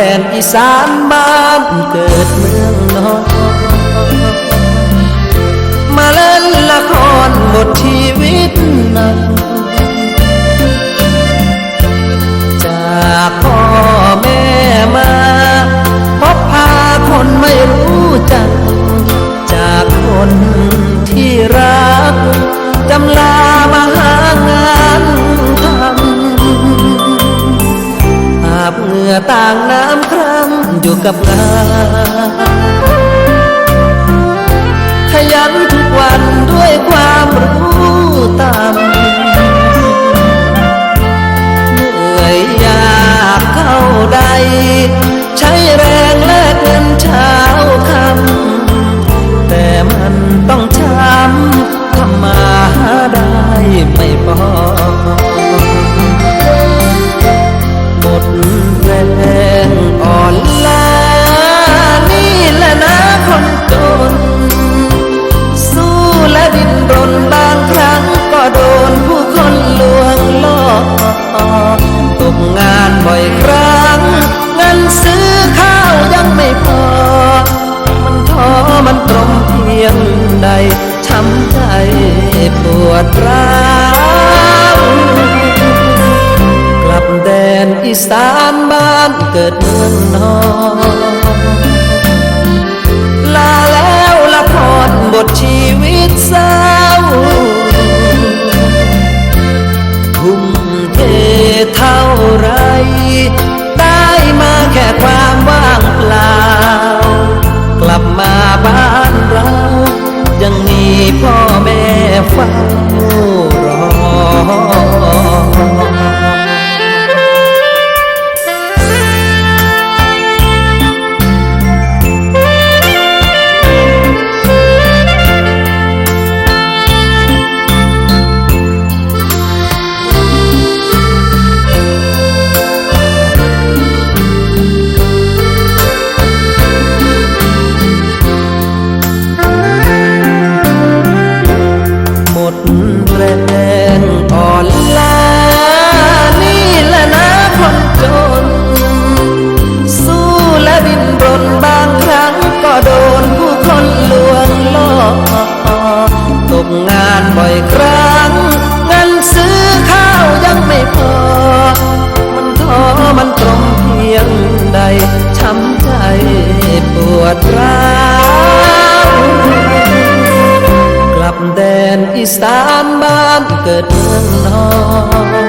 แดนอีสานบ้านเกิด กับเรา รากลับแดนอีสานบ้านเกิดเมืองนอน ดร้ากลับแดนอีสานบ้านเกิดเมืองนอน